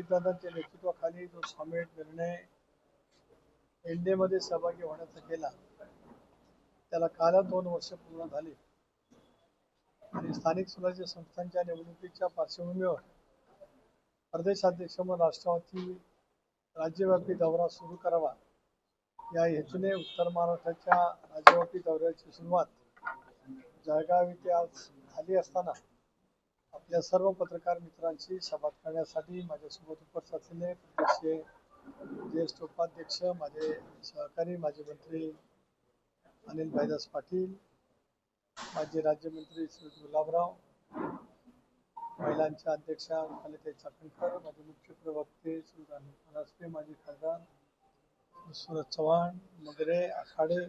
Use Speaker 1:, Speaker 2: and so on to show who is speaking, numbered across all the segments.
Speaker 1: अजितदादांच्या नेतृत्वाखाली जो समेट निर्णय एनडीए मध्ये सहभागी होण्याचा केला त्याला कालच दोन वर्ष पूर्ण झाली. आणि स्थानिक स्वराज्य संस्थांच्या निवडणुकीच्या पार्श्वभूमीवर प्रदेशाध्यक्ष म्हणून राष्ट्रवादी राज्यव्यापी दौरा सुरू करावा या हेतूने उत्तर महाराष्ट्राच्या राज्यव्यापी दौऱ्याची सुरुवात जळगाव इथे आज झाली असताना आपल्या सर्व पत्रकार मित्रांशी संवाद करण्यासाठी माझ्यासोबत उपस्थित असलेले प्रदेशचे ज्येष्ठ उपाध्यक्ष माझे सहकारी माजी मंत्री अनिल भाईदास पाटील माजी राज्यमंत्री श्री गुलाबराव महिलांच्या अध्यक्षा रुपालीताई चाकणकर माझे मुख्य प्रवक्ते श्री राजपे माजी खासदार सुरज चव्हाण मगरे आखाडे.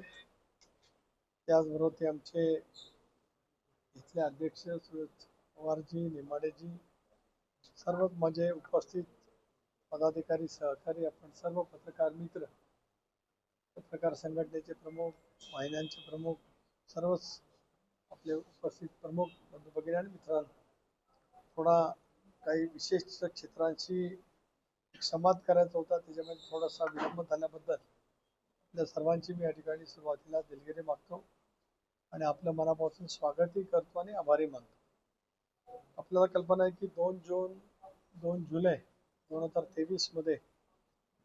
Speaker 1: त्याचबरोबर ते आमचे इथले अध्यक्ष सुरज पवारजी निमाडेजी सर्व माझे म्हणजे उपस्थित पदाधिकारी सहकारी आपण सर्व पत्रकार मित्र पत्रकार संघटनेचे प्रमुख वाहिन्यांचे प्रमुख सर्वच आपले उपस्थित प्रमुख बंधू भगिनी आणि मित्रांनो थोडा काही विशेष क्षेत्रांशी संवाद करायचा होता त्याच्यामध्ये थोडासा विलंब झाल्याबद्दल आपल्या सर्वांची मी या ठिकाणी सुरुवातीला दिलगिरी मागतो आणि आपल्या मनापासून स्वागतही करतो आणि आभारी मानतो. आपल्याला कल्पना आहे की दोन जून दोन जुलै दोन हजार तेवीसमध्ये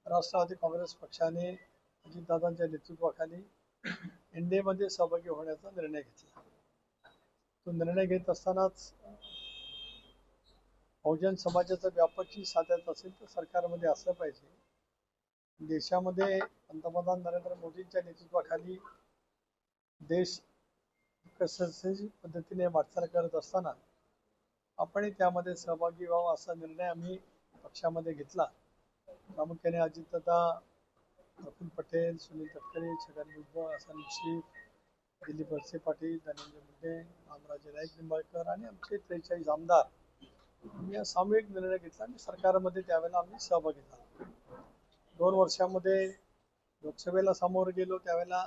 Speaker 1: राष्ट्रवादी काँग्रेस पक्षाने अजितदादांच्या नेतृत्वाखाली एनडीए मध्ये सहभागी होण्याचा निर्णय घेतला. तो निर्णय घेत असतानाच बहुजन समाजाचा व्यापकची साधायचा असेल तर सरकारमध्ये असलं पाहिजे. देशामध्ये पंतप्रधान नरेंद्र मोदींच्या नेतृत्वाखाली देश विकसनशील पद्धतीने वाटचाल करत असताना आपणही त्यामध्ये सहभागी व्हावा असा निर्णय आम्ही पक्षामध्ये घेतला. प्रामुख्याने अजितदादा प्रफुल्ल पटेल सुनील तटकरे छगन भुजबळ हसन मुश्रीफ दिलीप वळसे पाटील धनंजय मुंडे रामराजे नाईक निंबाळकर आणि आमचे त्रेचाळीस आमदार. आम्ही या सामूहिक निर्णय घेतला आणि सरकारमध्ये त्यावेळेला आम्ही सहभागी झालो. दोन वर्षामध्ये लोकसभेला सामोरं गेलो त्यावेळेला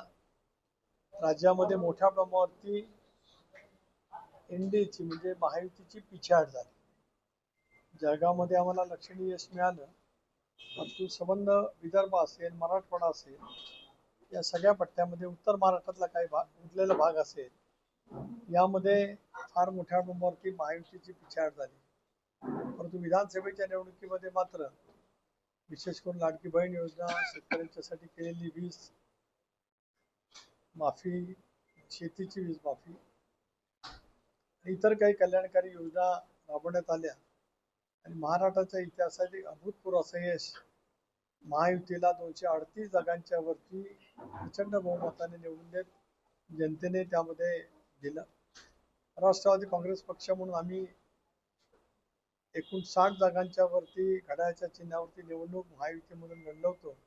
Speaker 1: राज्यामध्ये मोठ्या प्रमाणावरती एनडीएची म्हणजे महायुतीची पिछाड झाली. जळगावमध्ये आम्हाला लक्षणीय यश मिळालं. परंतु संबंध विदर्भ असेल मराठवाडा असेल या सगळ्या पट्ट्यामध्ये उत्तर महाराष्ट्रातला काही भाग उरलेला भाग असेल यामध्ये फार मोठ्या प्रमाणावरती महायुतीची पिछाड झाली. परंतु विधानसभेच्या निवडणुकीमध्ये मात्र विशेष करून लाडकी बहीण योजना शेतकऱ्यांच्यासाठी केलेली वीज माफी शेतीची वीज माफी इतर काही कल्याणकारी योजना राबवण्यात आल्या. आणि महाराष्ट्राच्या इतिहासात एक अभूतपूर्व असं यश. महायुतीला दोनशे अडतीस जागांच्या वरती प्रचंड बहुमताने निवडून देत जनतेने त्यामध्ये दिलं. राष्ट्रवादी काँग्रेस पक्ष म्हणून आम्ही एकूण साठ जागांच्या वरती घड्याळ्याच्या चिन्हावरती निवडणूक महायुतीमधून लढलो होतो.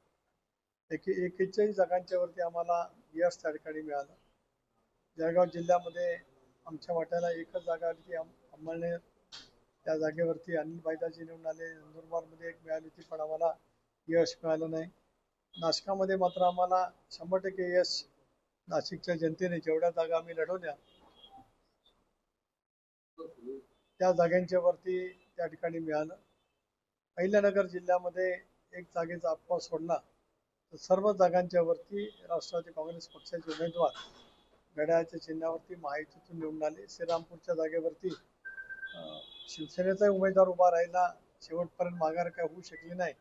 Speaker 1: एके एकेचाळीस जागांच्या वरती आम्हाला यश त्या ठिकाणी मिळालं. जळगाव जिल्ह्यामध्ये आमच्या वाट्याला एकच जागा आली ती अंमळनेर त्या जागेवरती अनिल बायदाजी निवडून आले. नंदुरबारमध्ये एक मिळाली होती पण आम्हाला यश मिळालं नाही. नाशिकामध्ये मात्र आम्हाला शंभर टक्के यश नाशिकच्या जनतेने जेवढ्या जागा आम्ही लढवल्या त्या जागांच्या वरती त्या ठिकाणी मिळालं. अहिल्यानगर जिल्ह्यामध्ये एक जागेचा अफवा सोडला. तर सर्व जागांच्या वरती राष्ट्रवादी काँग्रेस पक्षाचे उमेदवार घड्याळच्या चिन्हावरती महायुतीतून निवडून आले. श्रीरामपूरच्या जागेवरती शिवसेनेचा उमेदवार उभा राहिला. शेवटपर्यंत माघार काय होऊ शकली नाही.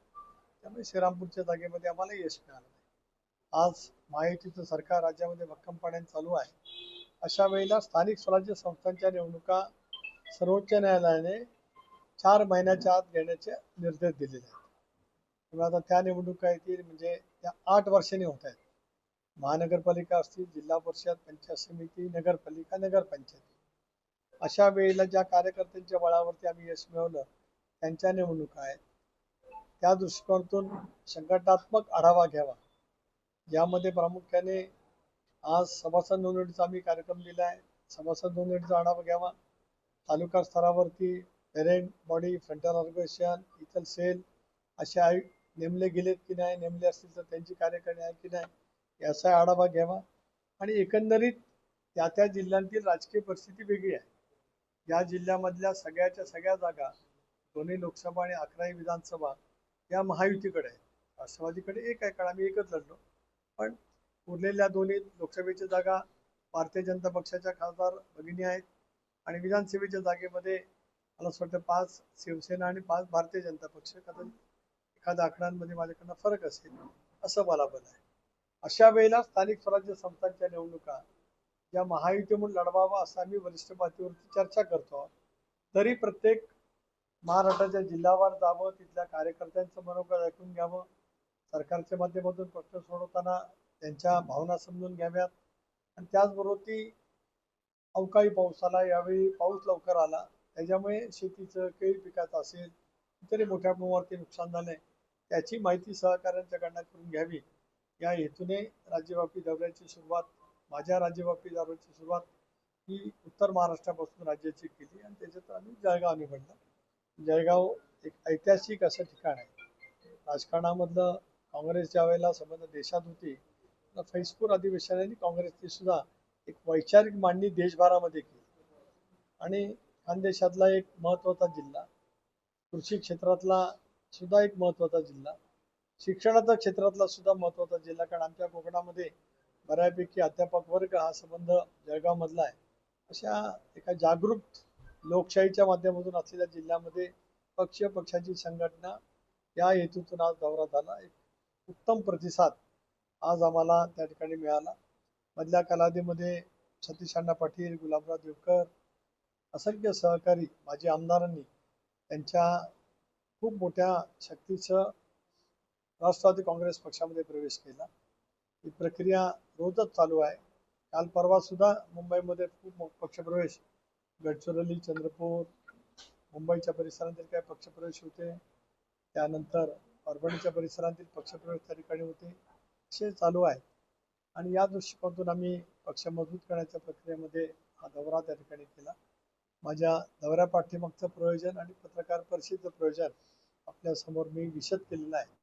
Speaker 1: त्यामुळे श्रीरामपूरच्या जागेमध्ये आम्हाला यश मिळालं नाही. आज महायुतीचं सरकार राज्यामध्ये भक्कमपणे चालू आहे. अशा वेळेला स्थानिक स्वराज्य संस्थांच्या निवडणुका सर्वोच्च न्यायालयाने चार महिन्याच्या आत घेण्याचे निर्देश दिलेले आहेत. त्यामुळे आता त्या निवडणुका येतील म्हणजे त्या आठ वर्षांनी होत आहेत. महानगरपालिका असतील जिल्हा परिषद पंचायत समिती नगरपालिका नगरपंचायत. अशा वेळेला ज्या कार्यकर्त्यांच्या बळावरती आम्ही यश मिळवलं त्यांच्या निवडणुका आहेत. त्या दृष्टिकोनातून संघटनात्मक आढावा घ्यावा. यामध्ये प्रामुख्याने आज सभासद नोंदणीचा आम्ही कार्यक्रम दिला आहे. सभासद नोंदणीचा आढावा घ्यावा. तालुका स्तरावरती पेरेंट बॉडी फ्रंटल ऑर्गनायझेशन इतर सेल असे आय नेमले गेलेत की नाही नेमले असतील तर त्यांची कार्यकारिणी आहे की नाही याचा आढावा घ्यावा. आणि एकंदरीत त्या त्या जिल्ह्यांतील राजकीय परिस्थिती वेगळी आहे. या जिल्ह्यामधल्या सगळ्याच्या सगळ्या जागा दोन्ही लोकसभा आणि अकराही विधानसभा या महायुतीकडे आहे राष्ट्रवादीकडे एक आहे कारण आम्ही एकच लढलो. पण उरलेल्या दोन्ही लोकसभेच्या जागा भारतीय जनता पक्षाच्या खासदार भगिनी आहेत. आणि विधानसभेच्या जागेमध्ये मला असं वाटतं पाच शिवसेना आणि पाच भारतीय जनता पक्ष कदाचित एखाद्या आकड्यांमध्ये माझ्याकडनं फरक असेल असं मला पण आहे. अशा वेळेला स्थानिक स्वराज्य संस्थांच्या निवडणुका या महायुती म्हणून लढवावा असं आम्ही वरिष्ठ पातळीवरती चर्चा करतो तरी प्रत्येक महाराष्ट्राच्या जिल्हावार जावं तिथल्या कार्यकर्त्यांचं मनोगत ऐकून घ्यावं सरकारच्या माध्यमातून प्रश्न सोडवताना त्यांच्या भावना समजून घ्याव्यात. आणि त्याचबरोबर ती अवकाळी पाऊस आला यावेळी पाऊस लवकर आला त्याच्यामुळे शेतीचं केळी पिकाचं असेल तरी मोठ्या प्रमाणावरती नुकसान झालंय त्याची माहिती सहकाऱ्यांच्याकडनं करून घ्यावी. या हेतूने राज्यव्यापी दौऱ्याची सुरुवात माझ्या राज्यव्यापी दौऱ्याची सुरुवात ही उत्तर महाराष्ट्रापासून राज्याची केली आणि त्याच्यात आम्ही जळगाव निवडलं. जळगाव एक ऐतिहासिक असं ठिकाण आहे. राजकारणामधलं काँग्रेस ज्या वेळेला संबंध देशात होती तर फैजपूर अधिवेशनाने काँग्रेसची सुद्धा एक वैचारिक मांडणी देशभरामध्ये केली. आणि खानदेशातला एक महत्त्वाचा जिल्हा कृषी क्षेत्रातला सुद्धा एक महत्त्वाचा जिल्हा. शिक्षणाच्या क्षेत्रातला सुद्धा महत्त्वाचा जिल्हा. कारण आमच्या कोकणामध्ये बऱ्यापैकी अध्यापक वर्ग हा संबंध जळगावमधला आहे. अशा एका जागरूक लोकशाहीच्या माध्यमातून असलेल्या जिल्ह्यामध्ये पक्ष पक्षाची संघटना या हेतूतून आज दौरा झाला एक उत्तम प्रतिसाद आज आम्हाला त्या ठिकाणी मिळाला. मधल्या कालावधीमध्ये सतीश अण्णा पाटील गुलाबराव देवकर असंख्य सहकारी माजी आमदारांनी त्यांच्या खूप मोठ्या शक्तीचं राष्ट्रवादी काँग्रेस पक्षामध्ये प्रवेश केला. ही प्रक्रिया रोजच चालू आहे. काल परवा सुद्धा मुंबईमध्ये खूप पक्षप्रवेश. गडचिरोली चंद्रपूर मुंबईच्या परिसरातील काही पक्षप्रवेश होते. त्यानंतर परभणीच्या परिसरातील पक्षप्रवेश त्या ठिकाणी होते. असे चालू आहे आणि या दृष्टिकोनातून आम्ही पक्ष मजबूत करण्याच्या प्रक्रियेमध्ये हा दौरा त्या ठिकाणी केला. माझ्या दौऱ्या पाठीमागचं प्रयोजन आणि पत्रकार परिषदेचं प्रयोजन आपल्यासमोर मी विशद केलेलं आहे.